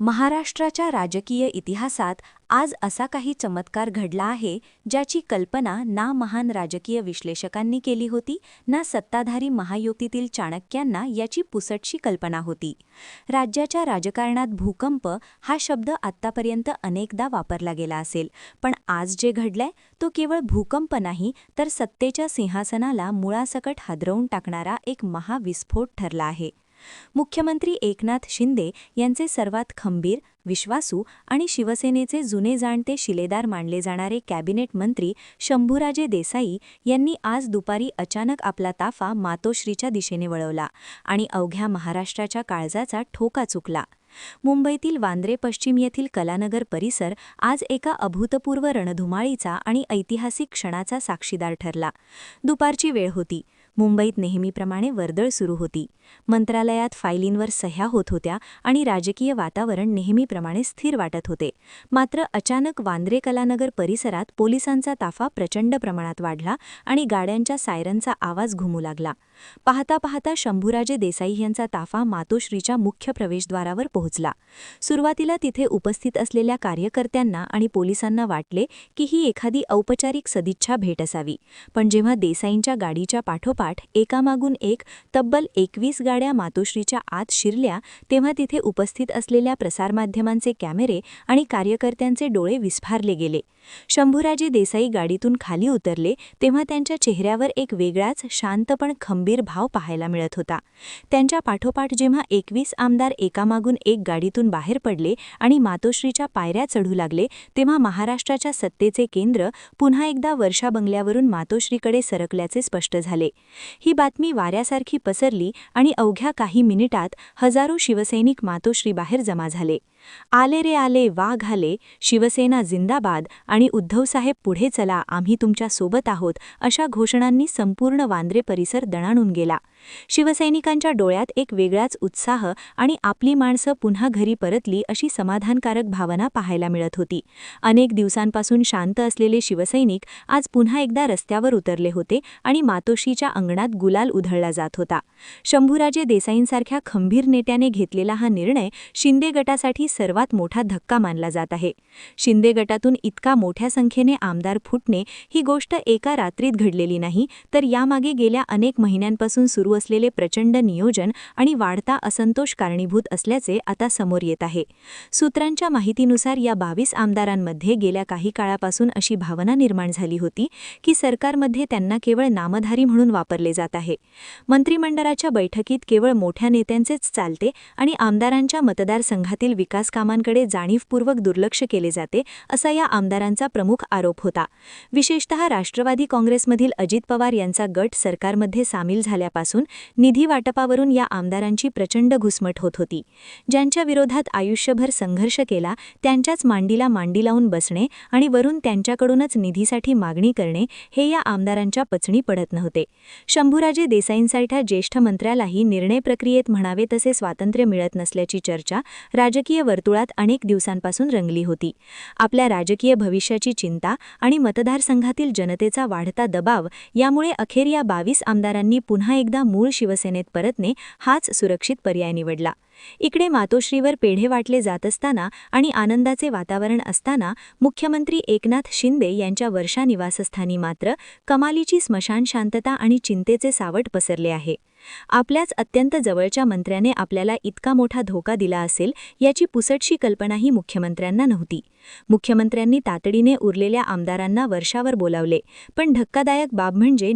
महाराष्ट्राच्या राजकीय इतिहासात आज असा काही चमत्कार घडला आहे ज्याची कल्पना ना महान राजकीय विश्लेषकांनी केली होती ना सत्ताधारी महायुतीतील चाणक्यांना याची पुसटशी कल्पना होती. राज्याच्या राजकारणात भूकंप हा शब्द आत्तापर्यंत अनेकदा वापरला गेला असेल पण आज जे घडलंय तो केवळ भूकंप नाही तर सत्तेच्या सिंहासनाला मुळासकट हादरवून टाकणारा एक महाविस्फोट ठरला आहे. मुख्यमंत्री एकनाथ शिंदे यांचे सर्वात खंबीर विश्वासू आणि शिवसेनेचे जुने जाणते शिलेदार मानले जाणारे कॅबिनेट मंत्री शंभूराजे देसाई यांनी आज दुपारी अचानक आपला ताफा मातोश्रीच्या दिशेने वळवला आणि अवघ्या महाराष्ट्राच्या काळजाचा ठोका चुकला. मुंबईतील वांद्रे पश्चिम येथील कलानगर परिसर आज एका अभूतपूर्व रणधुमाळीचा आणि ऐतिहासिक क्षणाचा साक्षीदार ठरला. दुपारची वेळ होती. मुंबईत नेहमीप्रमाणे वर्दळ सुरू होती. मंत्रालयात फायलींवर सह्या होत होत्या आणि राजकीय वातावरण नेहमीप्रमाणे स्थिर वाटत होते. मात्र अचानक वांद्रे कलानगर परिसरात पोलिसांचा ताफा प्रचंड प्रमाणात वाढला आणि गाड्यांच्या सायरनचा आवाज घुमू लागला. पाहता पाहता शंभूराजे देसाई यांचा ताफा मातोश्रीच्या मुख्य प्रवेशद्वारावर पोहोचला. सुरुवातीला तिथे उपस्थित असलेल्या कार्यकर्त्यांना आणि पोलिसांना वाटले की ही एखादी औपचारिक सदिच्छा भेट असावी. पण जेव्हा देसाईंच्या गाडीच्या पाठोपाठ एकामागून एक तब्बल एकवीस गाड्या मातोश्रीच्या आत शिरल्या तेव्हा तिथे उपस्थित असलेल्या प्रसारमाध्यमांचे कॅमेरे आणि कार्यकर्त्यांचे डोळे विस्फारले गेले. शंभूराजे देसाई गाडीतून खाली उतरले तेव्हा त्यांच्या चेहऱ्यावर एक वेगळाच शांत पण खंबीर भाव पाहायला मिळत होता. त्यांच्या पाठोपाठ जेव्हा एकवीस आमदार एकामागून एक गाडीतून बाहेर पडले आणि मातोश्रीच्या पायऱ्या चढू लागले तेव्हा महाराष्ट्राच्या सत्तेचे केंद्र पुन्हा एकदा वर्षा बंगल्यावरून मातोश्रीकडे सरकल्याचे स्पष्ट झाले. ही बातमी वाऱ्यासारखी पसरली आणि अवघ्या काही मिनिटात हजारो शिवसैनिक मातोश्रीबाहेर जमा झाले. आले रे आले वाघ आले शिवसेना जिंदाबाद आणि उद्धवसाहेब पुढे चला आम्ही तुमच्यासोबत आहोत अशा घोषणांनी संपूर्ण वांद्रे परिसर दणाणून गेला. शिवसैनिकांच्या डोळ्यात एक वेगळाच उत्साह आणि आपली माणसं पुन्हा घरी परतली अशी समाधानकारक भावना पाहायला मिळत होती. अनेक दिवसांपासून शांत असलेले शिवसैनिक आज पुन्हा एकदा रस्त्यावर उतरले होते आणि मातोशीच्या अंगणात गुलाल उधळला जात होता. शंभूराजे देसाईंसारख्या खंभीर नेत्याने घेतलेला हा निर्णय शिंदे गटासाठी सर्वात मोठा धक्का मानला जात आहे. शिंदे गटातून इतका मोठ्या संख्येने आमदार फुटणे ही गोष्ट एका रात्रीत घडलेली नाही तर यामागे गेल्या अनेक महिन्यांपासून सुरू असलेले प्रचंड नियोजन आणि वाढता असंतोष कारणीभूत असल्याचे आता समोर येत आहे. सूत्रांच्या माहितीनुसार या बावीस आमदारांमध्ये गेल्या काही काळापासून अशी भावना निर्माण झाली होती की सरकारमध्ये त्यांना केवळ नामधारी म्हणून वापरले जात आहे. मंत्रिमंडळाच्या बैठकीत केवळ मोठ्या नेत्यांचेच चालते आणि आमदारांच्या मतदारसंघातील विकास विकासकामांकडे जाणीवपूर्वक दुर्लक्ष केले जाते असा या आमदारांचा प्रमुख आरोप होता. विशेषतः राष्ट्रवादी काँग्रेसमधील अजित पवार यांचा गट सरकारमध्ये सामील झाल्यापासून निधी वाटपावरून या आमदारांची प्रचंड घुसमट होत होती. ज्यांच्या विरोधात आयुष्यभर संघर्ष केला त्यांच्याच मांडीला मांडी लावून बसणे आणि वरून त्यांच्याकडूनच निधीसाठी मागणी करणे हे या आमदारांच्या पचणी पडत नव्हते. शंभूराजे देसाईंसारख्या ज्येष्ठ मंत्र्यालाही निर्णय प्रक्रियेत म्हणावे तसे स्वातंत्र्य मिळत नसल्याची चर्चा राजकीय वर्तुळात अनेक दिवसांपासून रंगली होती. आपल्या राजकीय भविष्याची चिंता आणि मतदारसंघातील जनतेचा वाढता दबाव यामुळे अखेर या बावीस आमदारांनी पुन्हा एकदा मूळ शिवसेनेत परतणे हाच सुरक्षित पर्याय निवडला. इकडे मातोश्रीवर पेढे वाटले जात असताना आणि आनंदाचे वातावरण असताना मुख्यमंत्री एकनाथ शिंदे यांच्या वर्षा निवासस्थानी मात्र कमालीची स्मशान शांतता आणि चिंतेचे सावट पसरले आहे. आपल्याच अत्यंत जवळच्या मंत्र्याने आपल्याला इतका मोठा धोका दिला असेल याची पुसटशी कल्पनाही मुख्यमंत्र्यांना नव्हती. मुख्यमंत्र्यांनी तातडीने उरलेल्या आमदारांना वर्षावर बोलावले पण धक्कादायक बाब म्हणजे